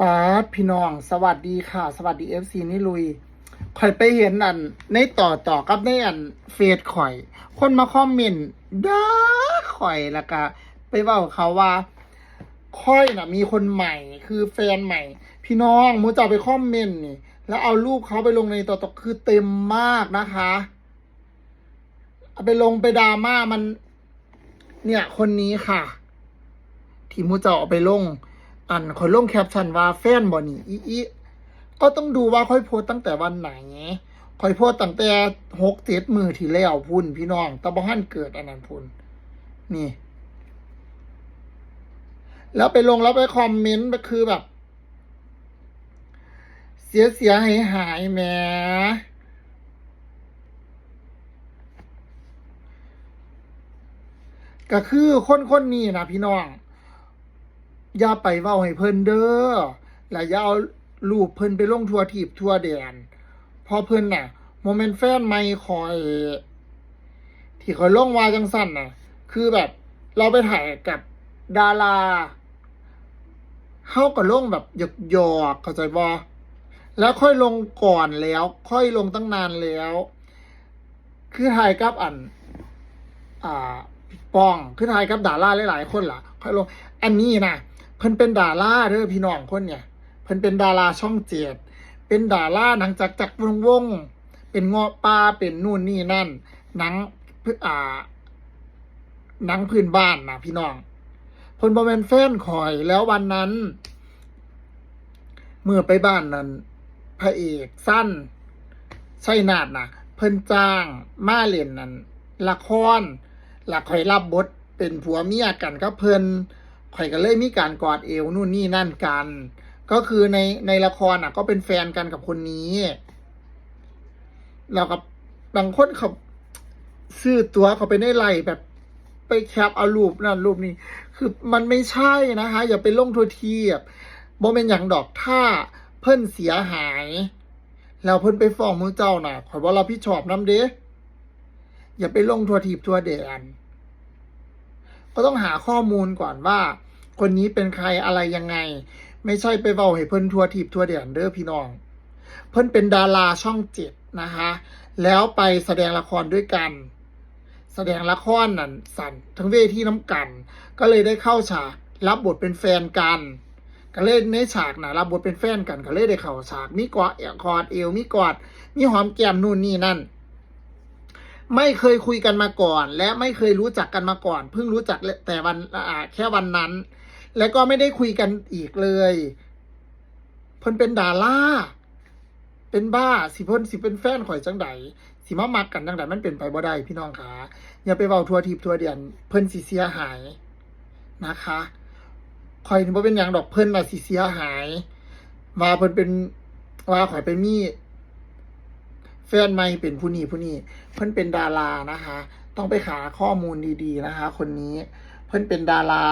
ป้าพี่น้อง สวัสดีค่ะ สวัสดีเอฟซีนี่ลุยข่อยไปเห็นอัน ในต่อต่อกับในอันเฟซข่อย คนมาคอมเมนต์ด่าข่อยแล้วก็ไปเว่าเขาว่าค่อยน่ะมีคนใหม่คือแฟนใหม่ พี่น้องมูจะเอาไปคอมเมนต์นี่ แล้วเอารูปเขาไปลงในต่อต่อคือเต็มมากนะคะเอาไปลงไปดราม่ามัน เนี่ย คนนี้ค่ะ ที่มูจะเอาไปลง อันคอยลงแคปชั่นว่าแฟนบ่นี่อีอีก็ต้องดูว่าค่อยโพสตั้งแต่วันไหนคอยโพสตั้งแต่หกเจ็ดมือที่แล้วพุ่นพี่น้องตะบหันเกิดอันนั้นพุ่นนี่ แล้วไปลงแล้วไปคอมเมนต์ก็คือแบบ เสียเสียหายหายแหมก็คือคนคนนี้นะพี่น้อง อย่าไปเว้าให้เพิ่นเด้อและอย่าเอารูปเพิ่นไปลงทัวทีบทัวแดนพอเพิ่นน่ะโมเมนต์แฟนไม่คอย ที่คอยลงวาจังสั้นน่ะ คือแบบ เราไปถ่ายกับดาราเฮาก็ลงแบบหยอกหยอกเข้าใจบ่แล้วค่อยลงก่อนแล้ว ค่อยลงตั้งนานแล้ว คือถ่ายกับอัน อ่าป้อง คือถ่ายกับดาราหลายๆคนล่ะ ค่อยลง อันนี้นะ เพิ่นเป็นดาราเด้อพี่น้องคนเนี่ยเพิ่นเป็นดาราช่องเจ็ดเป็นดาราหนังจักจักรวงวง เป็นเงาะปลาเป็นนู่นนี่นั่น หนังพือ่าหนังพื้นบ้านนะพี่น้องเพิ่นบ่แม่นแฟนคอยแล้ววันนั้น เมื่อไปบ้านนั้นพระเอกสั้นใช่นาดนะเพิ่นจ้างมาเล่นนั้นละครหลักคอยรับบทเป็นผัวเมียกันก็เพิ่น ข่อยก็เลยมีการกอดเอวนู่นนี่นั่นกัน ก็คือในในละครอะ ก็เป็นแฟนกันกับคนนี้แล้วกับบางคนเขาซื้อตัวเขาไปในไลน์แบบไปแคปเอารูปนั่นรูปนี้ คือมันไม่ใช่นะคะอย่าไปลงทัวทีบบ่เป็นอย่างดอกถ้าเพิ่นเสียหาย แล้วเพิ่นไปฟ้องมือเจ้าน่ะขอว่ารับผิชอบน้ำเด้อย่าไปลงทัวทีบทัวแดนก็ต้องหาข้อมูลก่อนว่า คนนี้เป็นใครอะไรยังไง ไม่ใช่ไปเว้าให้เพิ่นทัวทีบทัวแดนเด้อพี่น้อง เพิ่นเป็นดาราช่องเจ็ดนะคะแล้วไปแสดงละครด้วยกัน แสดงละครนั่นสันทั้งเวทีน้ำกัน ก็เลยได้เข้าฉากรับบทเป็นแฟนกันก็เลยในฉากนะรับบทเป็นแฟนกันก็เลยได้เข้าฉากมีกอดกอดเอวมีกอดมีหอมแก้มนู่นนี่นั่น ไม่เคยคุยกันมาก่อน และไม่เคยรู้จักกันมาก่อน เพิ่งรู้จักแต่วันแค่วันนั้น แล้วก็ไม่ได้คุยกันอีกเลยเพิ่นเป็นดาราเป็นบ้าสิเพิ่นสิเป็นแฟนข่อยจังใดสิมามักกันจังใดมันเป็นไปบ่ได้พี่น้องคะอย่าไปเว้าทัวทิพย์ทัวเดียนเพิ่นสิเสียหายนะคะข่อยนี่บ่เป็นหยังดอกเพิ่นน่ะสิเสียหายว่าเพิ่นเป็นว่าข่อยไปมีแฟนใหม่เป็นผู้นี้ผู้นี้เพิ่นเป็นดารานะคะ ต้องไปหาข้อมูลดีๆนะคะ คนนี้เพิ่นเป็นดารา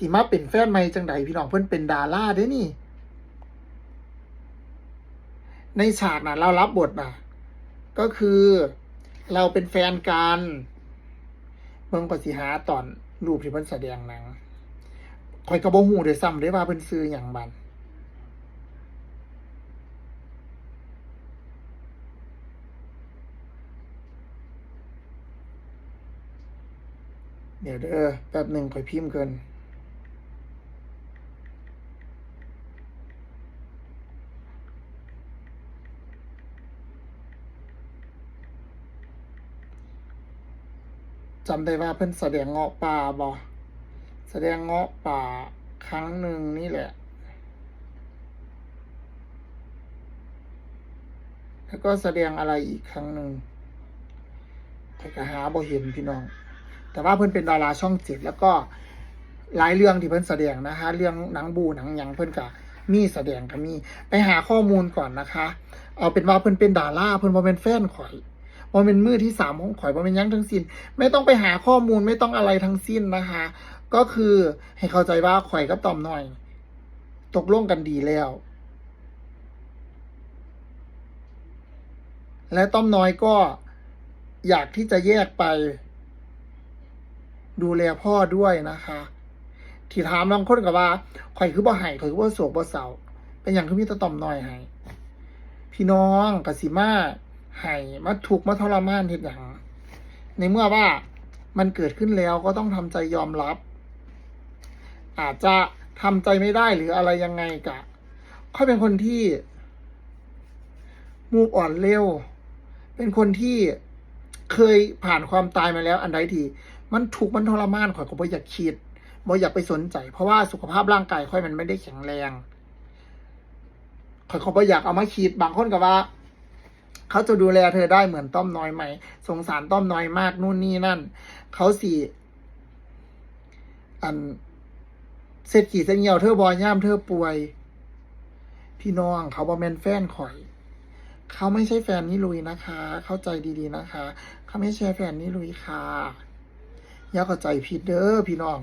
สิมาเป็นแฟนใหม่จังใดพี่น้องเพิ่อนเป็นดาราเด้นี่ ในฉากน่ะเรารับบทน่ะก็คือเราเป็นแฟนกันเบิ่งปฏิหาตอนรูปที่เพิ่นแสดงหนังข่อยก็บ่ฮู้ด้วยซ้ำเด้ว่าเพิ่นซื้อหยังบันเดี๋ยวเด้อแป๊บหนึ่งข่อยพิมพ์เกิน จำได้ว่าเพิ่นแสดงเงาะป่าบ่แสดงเงาะป่าครั้งหนึ่งนี่แหละ แล้วก็แสดงอะไรอีกครั้งหนึ่งแต่ก็หาบ่เห็นพี่น้อง แต่ว่าเพิ่นเป็นดาราช่องเจ็ดแล้วก็หลายเรื่องที่เพิ่นแสดงนะคะ เรื่องหนังบูหนังยังเพิ่นก็มีแสดงก็มีไปหาข้อมูลก่อนนะคะ เอาเป็นว่าเพิ่นเป็นดาราเพิ่นบ่เป็นแฟนข่อย บ่เป็นมือที่สามของข่อยบ่เป็นยังทั้งสิ้น ไม่ต้องไปหาข้อมูลไม่ต้องอะไรทั้งสิ้นนะคะ ก็คือให้เข้าใจว่าข่อยกับตอมหน่อย ตกลงกันดีแล้ว และต้อมน้อยก็อยากที่จะแยกไป ดูแลพ่อด้วยนะคะที่ถามบางคนก็ว่าข่อยคือบ่ให้ข่อยคือบ่โศกบ่เศร้าเป็นอย่างคือมีตะต่อมน้อยให้พี่น้องกสิมา ให้มาทุกมาทรมานเฮ็ดหยังในเมื่อว่ามันเกิดขึ้นแล้วก็ต้องทำใจยอมรับ อาจจะทำใจไม่ได้หรืออะไรยังไงกะค่อยเป็นคนที่มูฟอ่อนเร็ว เป็นคนที่เคยผ่านความตายมาแล้ว อันใดทีมันถูกมันทรมานข่อยก็บ่อยากคิดบ่อยากไปสนใจ เพราะว่าสุขภาพร่างกายค่อยมันไม่ได้แข็งแรงข่อยก็บ่อยากเอามาคิดบางคนก็ว่า เขาจะดูแลเธอได้เหมือนต้อมน้อยไหม สงสารต้อมน้อยมากนู่นนี่นั่น เขาสี่อันเศรษฐีเส้นเหี่ยวเธอบอยย่ามเธอป่วย พี่น้องเขาบอแมนแฟนข่อย เขาไม่ใช่แฟนนิลุยนะคะ เข้าใจดีๆนะคะ เขาไม่ใช่แฟนนิลุยค่ะอย่าเข้าใจผิดเด้อพี่น้อง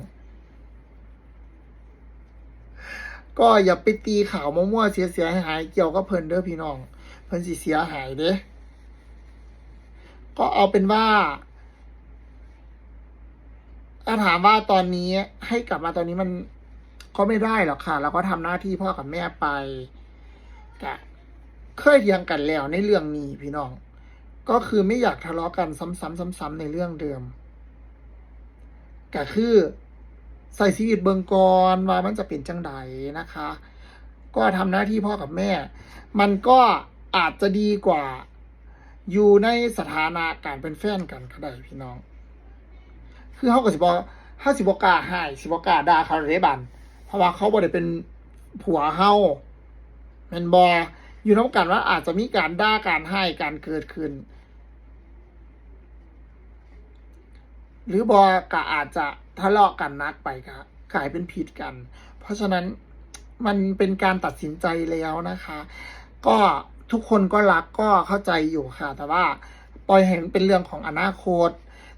ก็อย่าไปตีข่าวมั่วๆเสียๆหายๆเกี่ยวกับเพิ่นเด้อพี่น้อง เพิ่นสิเสียหายเด้ก็เอาเป็นว่าถ้าถามว่าตอนนี้ให้กลับมาตอนนี้มันก็ไม่ได้หรอกค่ะ เราก็ทำหน้าที่พ่อกับแม่ไปกะเคยเถียงกันแล้วในเรื่องนี้พี่น้อง ก็คือไม่อยากทะเลาะกันซ้ำๆซ้ำๆในเรื่องเดิมก็คือใส่ชีวิตเบิงกรว่ามันจะเป็นจังใดนะคะ ก็ทำหน้าที่พ่อกับแม่ มันก็ อาจจะดีกว่า อยู่ในสถานะการเป็นแฟนกันก็ได้พี่น้อง คือเขาก็สิบอกเขาสิบอกล้าให้สิบอกล้าด่าเขาเลยบันเพราะว่าเขาบ่ได้เป็นผัวเฮาแม่นบออยู่น้ำกันว่าอาจจะมีการด่าการให้การเกิดขึ้น หรือบอกะอาจจะทะเลาะกันนักไปครับกลายเป็นผิดกัน เพราะฉะนั้นมันเป็นการตัดสินใจแล้วนะคะ ก็ ทุกคนก็รักก็เข้าใจอยู่ค่ะ แต่ว่าปล่อยเห็นเป็นเรื่องของอนาคต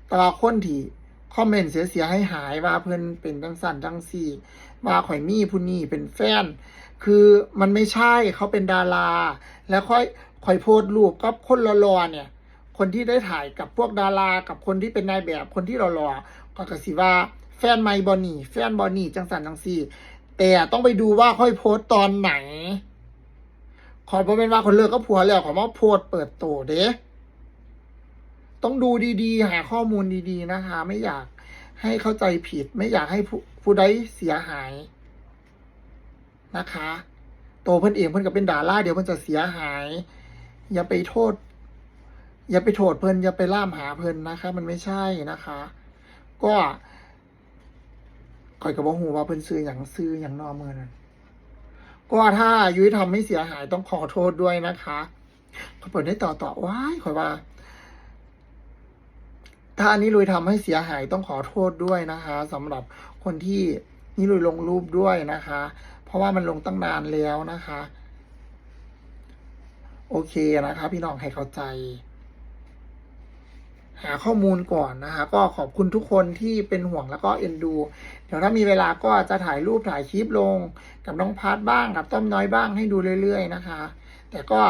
แต่ว่าคนที่คอมเมนต์เสียๆให้หายว่าเพื่อนเป็นจังสันจังสี่ ว่าข่อยมี่ผู้นี่เป็นแฟน คือมันไม่ใช่เขาเป็นดารา แล้วค่อยค่อยโพสรูปกับคนรอๆเนี่ย คนที่ได้ถ่ายกับพวกดารากับคนที่เป็นนายแบบคนที่รอๆก็กสิว่าแฟนไมค์บอนี่แฟนบอนี่จังสันจังสี่ แต่ต้องไปดูว่าค่อยโพสตตอนไหน ขอยบ่เป็นว่าคนเลิกก็ผัวแล้วขอมาโพสต์เปิดโตเด้ต้องดูดีๆ หาข้อมูลดีๆนะคะ ไม่อยากให้เข้าใจผิด ไม่อยากให้ผู้ผู้ใดเสียหายนะคะ โตเพิ่นเองเพิ่นก็เป็นดาราเดี๋ยวเพิ่นจะเสียหาย อย่าไปโทษ อย่าไปโทษเพิ่นอย่าไปล่ามหาเพิ่นนะคะ มันไม่ใช่นะคะ ก็ข่อยก็บอกหูว่าเพิ่นซื้ออย่างซื้ออย่างนอมือนั่น ก็ถ้ายุ้ยทำให้เสียหายต้องขอโทษด้วยนะคะเขาเปิดได้ต่อต่อว้ายขอยว่า ถ้าอันนี้ลุยทำให้เสียหายต้องขอโทษด้วยนะคะสำหรับคนที่นี่ลุยลงรูปด้วยนะคะ เพราะว่ามันลงตั้งนานแล้วนะคะ โอเคนะคะ พี่น้องให้เข้าใจ หาข้อมูลก่อนนะคะก็ขอบคุณทุกคนที่เป็นห่วงแล้วก็เอ็นดู เดี๋ยวถ้ามีเวลาก็จะถ่ายรูปถ่ายคลิปลง กับน้องพาร์ทบ้างกับต้อมน้อยบ้างให้ดูเรื่อย ๆ นะคะ แต่ก็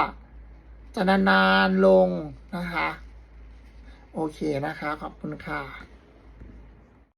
จะนานๆลงนะคะ โอเคนะคะ ขอบคุณค่ะ